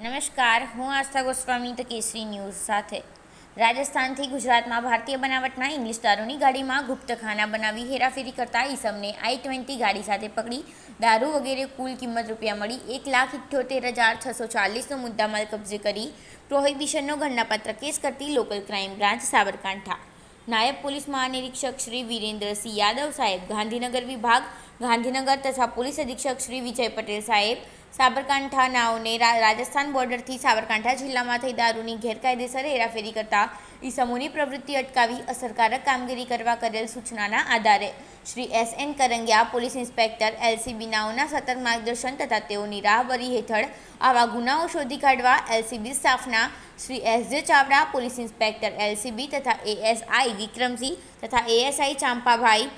નમસ્કાર, હું આસ્થા ગોસ્વામી તો કેસરી ન્યૂઝ સાથે. રાજસ્થાનથી ગુજરાતમાં ભારતીય બનાવટના ઇંગ્લિશ દારૂની ગાડીમાં ગુપ્તખાના બનાવી હેરાફેરી કરતા ઈસમને આઈ ટ્વેન્ટી ગાડી સાથે પકડી. દારૂ વગેરે કુલ કિંમત રૂપિયા મળી એક લાખ ઇઠ્યોતેર હજાર છસો ચાલીસનો મુદ્દામાલ કબજે કરી પ્રોહિબિશનનો ઘટનાપત્ર કેસ કરતી લોકલ ક્રાઇમ બ્રાન્ચ સાબરકાંઠા. નાયબ પોલીસ મહાનિરીક્ષક શ્રી વિરેન્દ્રસિંહ યાદવ સાહેબ ગાંધીનગર વિભાગ ગાંધીનગર તથા પોલીસ અધિક્ષક શ્રી વિજય પટેલ સાહેબ સાબરકાંઠા નાઓને રાજસ્થાન બોર્ડરથી સાબરકાંઠા જિલ્લામાં થઈ દારૂની ગેરકાયદેસર હેરાફેરી કરતા ઈસમોની પ્રવૃત્તિ અટકાવી અસરકારક કામગીરી કરવા કરેલ સૂચનાના આધારે. Shri S N Karangiya police inspector LCB નાઓના સતત માર્ગદર્શન તથા તેઓની રાહબરી હેઠળ આવા ગુનાઓ શોધી કાઢવા એલસીબી સ્ટાફના Shri S J Chavda, police inspector LCB તથા એએસઆઈ વિક્રમસિંહ તથા એએસઆઈ ચાંપાભાઈ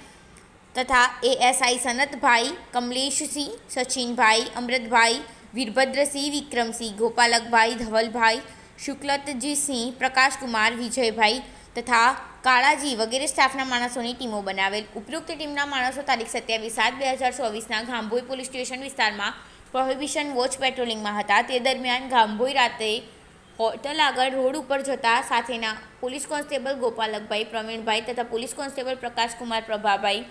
તથા એએસઆઈ સનતભાઈ, કમલેશસિંહ, સચિનભાઈ, અમૃતભાઈ, વીરભદ્રસિંહ, વિક્રમસિંહ, ગોપાલકભાઈ, ધવલભાઈ, શુક્લતજીસિંહ, પ્રકાશકુમાર, વિજયભાઈ તથા કાળાજી વગેરે સ્ટાફના માણસોની ટીમો બનાવેલ. ઉપરોક્ત ટીમના માણસો તારીખ સત્યાવીસ સાત બે હજાર ચોવીસના ગાંભોઈ પોલીસ સ્ટેશન વિસ્તારમાં પ્રોહિબિશન વોચ પેટ્રોલિંગમાં હતા. તે દરમિયાન ગાંભોઈ રાતે હોટલ આગળ રોડ ઉપર જતા સાથેના પોલીસ કોન્સ્ટેબલ ગોપાલકભાઈ, પ્રવીણભાઈ તથા પોલીસ કોન્સ્ટેબલ પ્રકાશકુમાર, પ્રભાભાઈ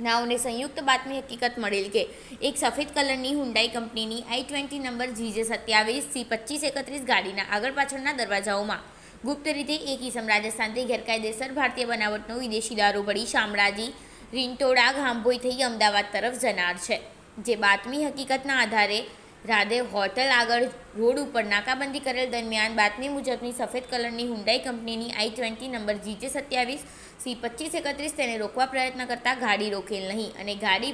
નાઓને સંયુક્ત બાતમી હકીકત મળેલ કે એક સફેદ કલરની હુંડાઈ કંપનીની આઈ ટ્વેન્ટી નંબર જીજે સત્યાવીસ સી પચીસ એકત્રીસ ગાડીના આગળ પાછળના દરવાજાઓમાં. ગુપ્ત રીતે એક ઈસમ રાજસ્થાનથી ગેરકાયદેસર ભારતીય બનાવટનો વિદેશી દારૂ ભળી શામળાજી રીંટોડા ગાંભોઈ થઈ અમદાવાદ તરફ જનાર છે. જે બાતમી હકીકતના આધારે રાધે હોટલ આગળ રોડ ઉપર નાકાબંધી કરેલ દરમિયાન બાતમી મુજબની સફેદ કલરની હુંડાઈ કંપનીની આઈ ટ્વેન્ટી નંબર જીજે સત્યાવીસ, સી પચીસ એકત્રીસ તેને રોકવા પ્રયત્ન કરતા ગાડી રોકેલ નહીં અને ગાડી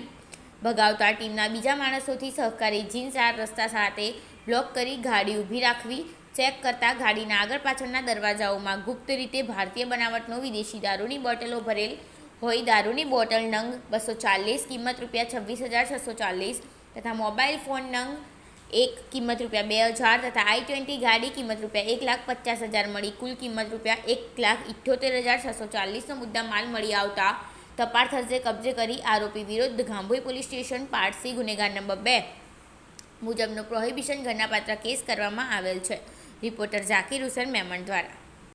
ભગાવતા ટીમના બીજા માણસોથી સહકારી જીન ચાર રસ્તા સાથે બ્લોક કરી ગાડી ઊભી રાખવી, ચેક કરતા ગાડીના આગળ પાછળના દરવાજાઓમાં ગુપ્ત રીતે ભારતીય બનાવટનો વિદેશી દારૂની બોટલો ભરેલ હોય દારૂની બોટલ નંગ બસો ચાલીસ, કિંમત રૂપિયા છવ્વીસ હજાર છસો ચાલીસ તથા મોબાઈલ ફોન નંગ એક કિંમત રૂપિયા બે હજાર તથા આઈ ટ્વેન્ટી ગાડી કિંમત રૂપિયા એક લાખ પચાસ હજાર મળી. કુલ કિંમત રૂપિયા એક લાખ ઇઠ્યોતેર હજાર છસો ચાલીસનો મુદ્દા માલ મળી આવતા. તપાસ થશે કબજે કરી આરોપી વિરુદ્ધ ગાંભોઈ પોલીસ સ્ટેશન પારસી ગુનેગાર નંબર બે મુજબનો પ્રોહિબિશન ઘટનાપાત્ર કેસ કરવામાં આવેલ છે. રિપોર્ટર ઝાકીર હુસેન મેમણ દ્વારા.